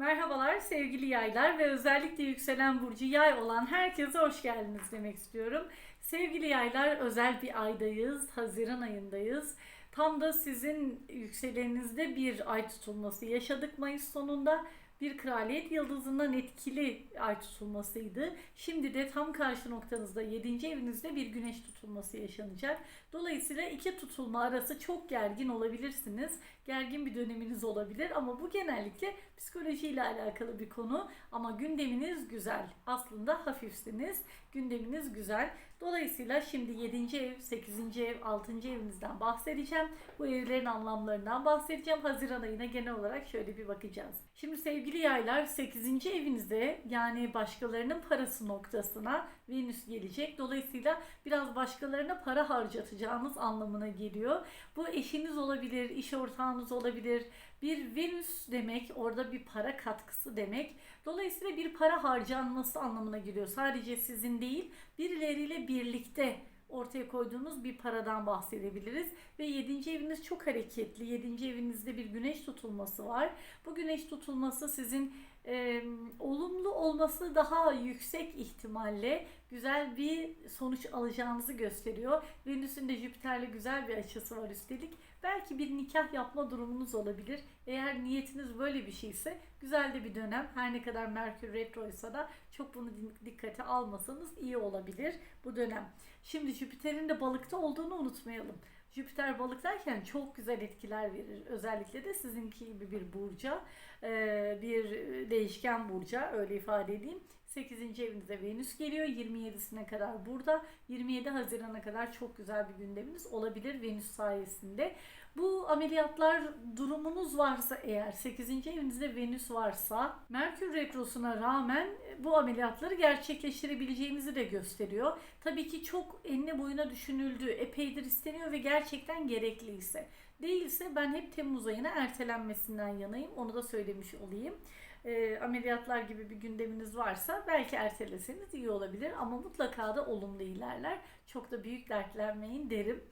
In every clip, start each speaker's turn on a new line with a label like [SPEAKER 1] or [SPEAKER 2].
[SPEAKER 1] Merhabalar sevgili yaylar ve özellikle yükselen burcu yay olan herkese hoş geldiniz demek istiyorum. Sevgili yaylar özel bir aydayız, Haziran ayındayız. Tam da sizin yükselenizde bir ay tutulması yaşadık Mayıs sonunda. Bir kraliyet yıldızından etkili ay tutulmasıydı. Şimdi de tam karşı noktanızda 7. evinizde bir güneş tutulması yaşanacak. Dolayısıyla iki tutulma arası çok gergin olabilirsiniz. Gergin bir döneminiz olabilir ama bu genellikle psikolojiyle alakalı bir konu. Ama gündeminiz güzel. Aslında hafifsiniz. Gündeminiz güzel. Dolayısıyla şimdi 7. ev, 8. ev, 6. evinizden bahsedeceğim. Bu evlerin anlamlarından bahsedeceğim. Haziran ayına genel olarak şöyle bir bakacağız. Şimdi sevgili yaylar 8. evinize yani başkalarının parası noktasına Venüs gelecek. Dolayısıyla biraz başkalarına para harcatacağınız anlamına geliyor. Bu eşiniz olabilir, iş ortağınız olabilir. Bir Venüs demek orada bir para katkısı demek. Dolayısıyla bir para harcanması anlamına geliyor. Sadece sizin değil birileriyle birlikte ortaya koyduğunuz bir paradan bahsedebiliriz. Ve 7. eviniz çok hareketli. 7. evinizde bir güneş tutulması var. Bu güneş tutulması sizin e, olumlu olması daha yüksek ihtimalle güzel bir sonuç alacağınızı gösteriyor. Venüs'ün de Jüpiter'le güzel bir açısı var üstelik. Belki bir nikah yapma durumunuz olabilir. Eğer niyetiniz böyle bir şeyse güzel de bir dönem. Her ne kadar Merkür retroysa da çok bunu dikkate almasanız iyi olabilir bu dönem. Şimdi Jüpiter'in de balıkta olduğunu unutmayalım. Jüpiter balıktayken çok güzel etkiler verir. Özellikle de sizinki gibi bir burca, bir değişken burca öyle ifade edeyim. 8. evinize Venüs geliyor. 27'sine kadar burada. 27 Haziran'a kadar çok güzel bir gündeminiz olabilir Venüs sayesinde. Bu ameliyatlar durumunuz varsa eğer 8. evinizde Venüs varsa Merkür retrosuna rağmen bu ameliyatları gerçekleştirebileceğinizi de gösteriyor. Tabii ki çok enine boyuna düşünüldü, epeydir isteniyor ve gerçekten gerekliyse. Değilse ben hep Temmuz ayına ertelenmesinden yanayım. Onu da söylemiş olayım e, ameliyatlar gibi bir gündeminiz varsa belki erteleseniz iyi olabilir ama mutlaka da olumlu ilerler. Çok da büyük dertlenmeyin derim.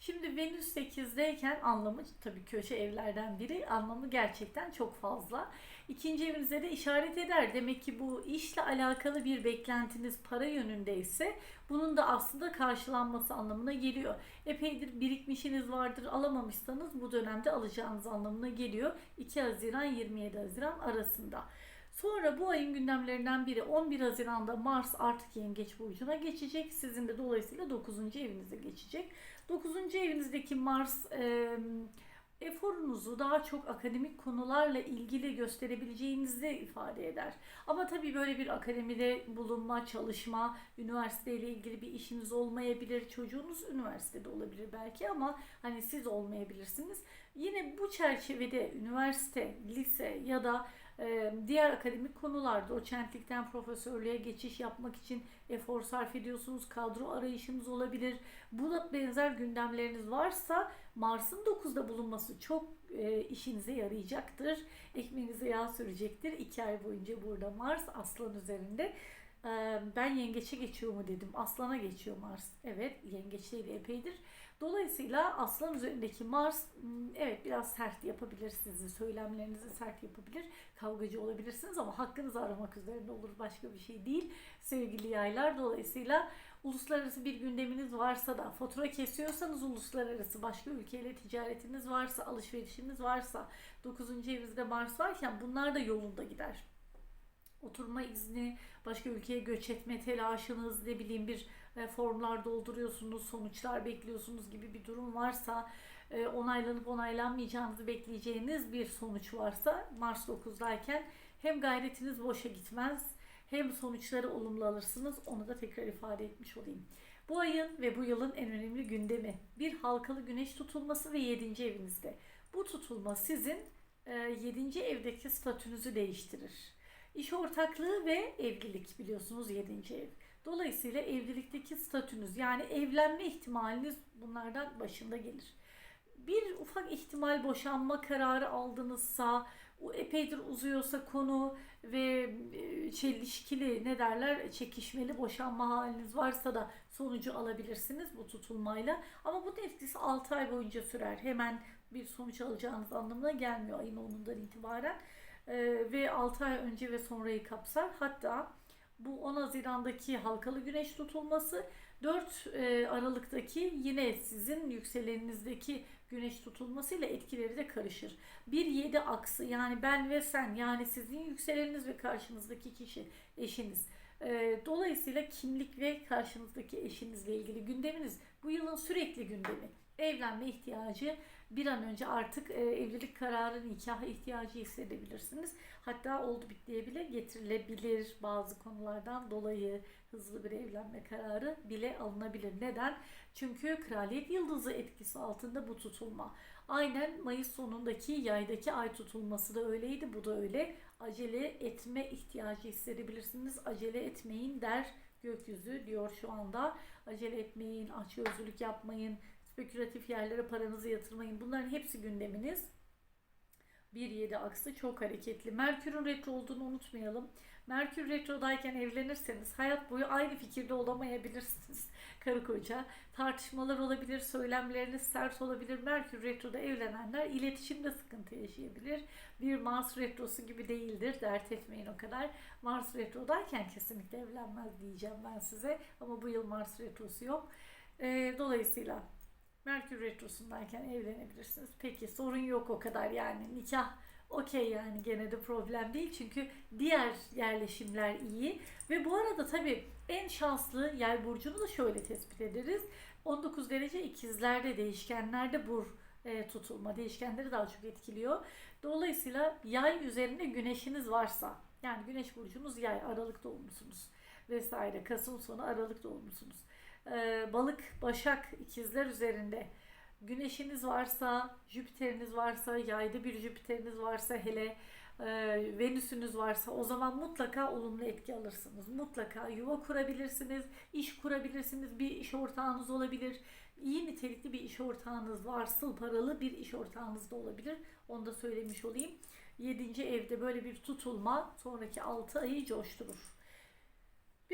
[SPEAKER 1] Şimdi Venüs 8'deyken anlamı tabii köşe evlerden biri anlamı gerçekten çok fazla. İkinci evinize de işaret eder. Demek ki bu işle alakalı bir beklentiniz para yönündeyse bunun da aslında karşılanması anlamına geliyor. Epeydir birikmişiniz vardır alamamışsanız bu dönemde alacağınız anlamına geliyor. 2 Haziran 27 Haziran arasında. Sonra bu ayın gündemlerinden biri 11 Haziran'da Mars artık Yengeç burcuna geçecek. Sizin de dolayısıyla 9. evinize geçecek. 9. evinizdeki Mars e, eforunuzu daha çok akademik konularla ilgili gösterebileceğinizi ifade eder. Ama tabii böyle bir akademide bulunma, çalışma, üniversiteyle ilgili bir işiniz olmayabilir. Çocuğunuz üniversitede olabilir belki ama hani siz olmayabilirsiniz. Yine bu çerçevede üniversite, lise ya da diğer akademik konularda doçentlikten profesörlüğe geçiş yapmak için efor sarf ediyorsunuz. Kadro arayışınız olabilir. Buna benzer gündemleriniz varsa Mars'ın 9'da bulunması çok e, işinize yarayacaktır. Ekmeğinize yağ sürecektir. 2 ay boyunca burada Mars aslan üzerinde. E, ben yengeçe geçiyor mu dedim. Aslana geçiyor Mars. Evet yengeçte epeydir. Dolayısıyla aslan üzerindeki Mars evet biraz sert yapabilir sizi. Söylemlerinizi sert yapabilir. Kavgacı olabilirsiniz ama hakkınızı aramak üzerinde olur. Başka bir şey değil sevgili yaylar. Dolayısıyla uluslararası bir gündeminiz varsa da fatura kesiyorsanız uluslararası başka ülkeyle ticaretiniz varsa alışverişiniz varsa 9. evinizde Mars varken bunlar da yolunda gider. Oturma izni, başka ülkeye göç etme telaşınız, ne bileyim bir e, formlar dolduruyorsunuz, sonuçlar bekliyorsunuz gibi bir durum varsa e, onaylanıp onaylanmayacağınızı bekleyeceğiniz bir sonuç varsa Mars 9'dayken hem gayretiniz boşa gitmez hem sonuçları olumlu alırsınız. Onu da tekrar ifade etmiş olayım. Bu ayın ve bu yılın en önemli gündemi bir halkalı güneş tutulması ve 7. evinizde. Bu tutulma sizin 7. E, evdeki statünüzü değiştirir. İş ortaklığı ve evlilik biliyorsunuz 7. ev. Dolayısıyla evlilikteki statünüz yani evlenme ihtimaliniz bunlardan başında gelir. Bir ufak ihtimal boşanma kararı aldınızsa, epeydir uzuyorsa konu ve çelişkili ne derler çekişmeli boşanma haliniz varsa da sonucu alabilirsiniz bu tutulmayla. Ama bunun etkisi 6 ay boyunca sürer. Hemen bir sonuç alacağınız anlamına gelmiyor ayın 10'undan itibaren. e, ve 6 ay önce ve sonrayı kapsar. Hatta bu 10 Haziran'daki halkalı güneş tutulması 4 e, Aralık'taki yine sizin yükseleninizdeki güneş tutulmasıyla etkileri de karışır. 1-7 aksı yani ben ve sen yani sizin yükseleniniz ve karşınızdaki kişi eşiniz. E, Dolayısıyla kimlik ve karşınızdaki eşinizle ilgili gündeminiz bu yılın sürekli gündemi. Evlenme ihtiyacı bir an önce artık e, evlilik kararı, nikah ihtiyacı hissedebilirsiniz. Hatta oldu bittiye bile getirilebilir bazı konulardan dolayı hızlı bir evlenme kararı bile alınabilir. Neden? Çünkü kraliyet yıldızı etkisi altında bu tutulma. Aynen Mayıs sonundaki yaydaki ay tutulması da öyleydi. Bu da öyle. Acele etme ihtiyacı hissedebilirsiniz. Acele etmeyin der gökyüzü diyor şu anda. Acele etmeyin, açgözlülük yapmayın, spekülatif yerlere paranızı yatırmayın. Bunların hepsi gündeminiz. 1-7 aksı çok hareketli. Merkür'ün retro olduğunu unutmayalım. Merkür retrodayken evlenirseniz hayat boyu aynı fikirde olamayabilirsiniz karı koca. Tartışmalar olabilir, söylemleriniz sert olabilir. Merkür retroda evlenenler iletişimde sıkıntı yaşayabilir. Bir Mars retrosu gibi değildir. Dert etmeyin o kadar. Mars retrodayken kesinlikle evlenmez diyeceğim ben size. Ama bu yıl Mars retrosu yok. Ee, dolayısıyla Merkür retrosundayken evlenebilirsiniz. Peki sorun yok o kadar. Yani nikah okey yani gene de problem değil. Çünkü diğer yerleşimler iyi. Ve bu arada tabii en şanslı yay burcunu da şöyle tespit ederiz. 19 derece ikizlerde değişkenlerde bur e, tutulma. Değişkenleri daha çok etkiliyor. Dolayısıyla yay üzerinde güneşiniz varsa yani güneş burcunuz yay aralık doğumlusunuz vesaire kasım sonu aralık doğumlusunuz e, balık başak ikizler üzerinde güneşiniz varsa, Jüpiter'iniz varsa, yayda bir Jüpiter'iniz varsa hele e, Venüs'ünüz varsa o zaman mutlaka olumlu etki alırsınız. Mutlaka yuva kurabilirsiniz, iş kurabilirsiniz, bir iş ortağınız olabilir. İyi nitelikli bir iş ortağınız, varsıl paralı bir iş ortağınız da olabilir. Onu da söylemiş olayım. 7. evde böyle bir tutulma sonraki 6 ayı coşturur.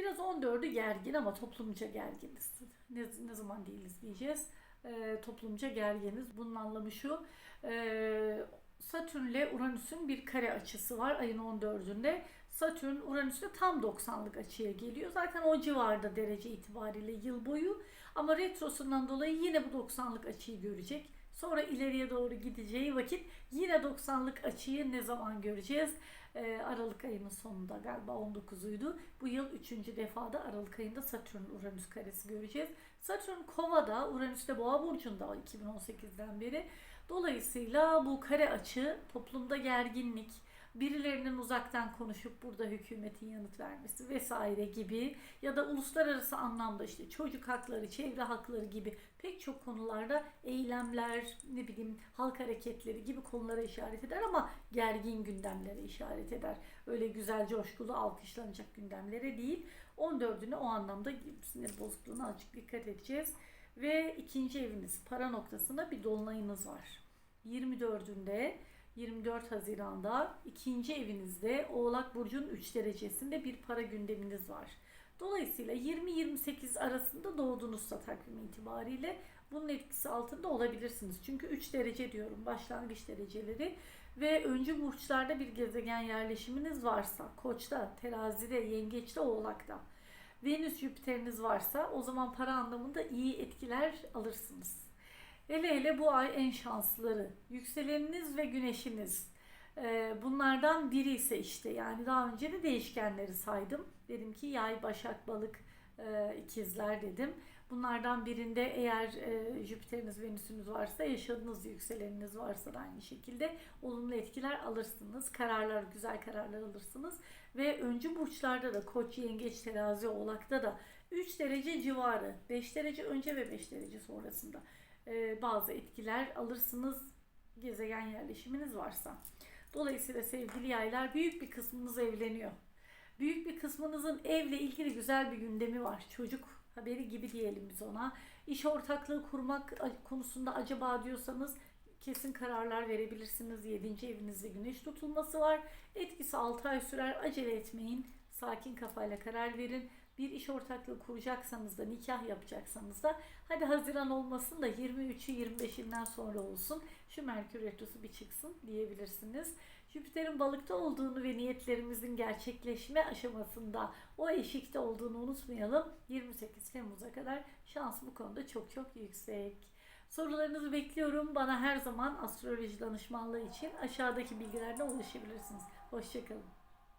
[SPEAKER 1] Biraz 14'ü gergin ama toplumca gerginiz. Ne, ne zaman değiliz diyeceğiz e, toplumca gerginiz. Bunun anlamı şu. E, Satürn ile Uranüs'ün bir kare açısı var ayın 14'ünde. Satürn Uranüs'te tam 90'lık açıya geliyor. Zaten o civarda derece itibariyle yıl boyu. Ama retrosundan dolayı yine bu 90'lık açıyı görecek. Sonra ileriye doğru gideceği vakit yine 90'lık açıyı ne zaman göreceğiz? Ee, Aralık ayının sonunda galiba 19'uydu. Bu yıl 3. defada Aralık ayında Satürn Uranüs karesi göreceğiz. Satürn Kova'da, Uranüs de Boğa burcunda 2018'den beri. Dolayısıyla bu kare açı toplumda gerginlik, birilerinin uzaktan konuşup burada hükümetin yanıt vermesi vesaire gibi ya da uluslararası anlamda işte çocuk hakları, çevre hakları gibi pek çok konularda eylemler, ne bileyim halk hareketleri gibi konulara işaret eder ama gergin gündemlere işaret eder. Öyle güzel, coşkulu, alkışlanacak gündemlere değil. 14'üne o anlamda sinir bozukluğuna açık dikkat edeceğiz. Ve ikinci eviniz, para noktasında bir dolunayınız var. 24'ünde 24 Haziran'da ikinci evinizde Oğlak Burcu'nun 3 derecesinde bir para gündeminiz var. Dolayısıyla 20-28 arasında doğduğunuzsa takvim itibariyle bunun etkisi altında olabilirsiniz. Çünkü 3 derece diyorum başlangıç dereceleri ve öncü burçlarda bir gezegen yerleşiminiz varsa Koç'ta, Terazi'de, Yengeç'te, Oğlak'ta Venüs Jüpiter'iniz varsa o zaman para anlamında iyi etkiler alırsınız. Hele hele bu ay en şanslıları. Yükseleniniz ve güneşiniz. Ee, bunlardan biri ise işte yani daha önce de değişkenleri saydım. Dedim ki yay, başak, balık, e, ikizler dedim. Bunlardan birinde eğer e, Jüpiter'iniz, Venüs'ünüz varsa, yaşadığınız yükseleniniz varsa da aynı şekilde olumlu etkiler alırsınız. Kararlar, güzel kararlar alırsınız. Ve öncü burçlarda da Koç, Yengeç, Terazi, Oğlak'ta da 3 derece civarı, 5 derece önce ve 5 derece sonrasında e, bazı etkiler alırsınız gezegen yerleşiminiz varsa. Dolayısıyla sevgili yaylar büyük bir kısmınız evleniyor. Büyük bir kısmınızın evle ilgili güzel bir gündemi var. Çocuk haberi gibi diyelim biz ona. İş ortaklığı kurmak konusunda acaba diyorsanız kesin kararlar verebilirsiniz. 7. evinizde güneş tutulması var. Etkisi 6 ay sürer. Acele etmeyin. Sakin kafayla karar verin bir iş ortaklığı kuracaksanız da nikah yapacaksanız da hadi Haziran olmasın da 23'ü 25'inden sonra olsun şu Merkür Retrosu bir çıksın diyebilirsiniz. Jüpiter'in balıkta olduğunu ve niyetlerimizin gerçekleşme aşamasında o eşikte olduğunu unutmayalım. 28 Temmuz'a kadar şans bu konuda çok çok yüksek. Sorularınızı bekliyorum. Bana her zaman astroloji danışmanlığı için aşağıdaki bilgilerden ulaşabilirsiniz. Hoşçakalın.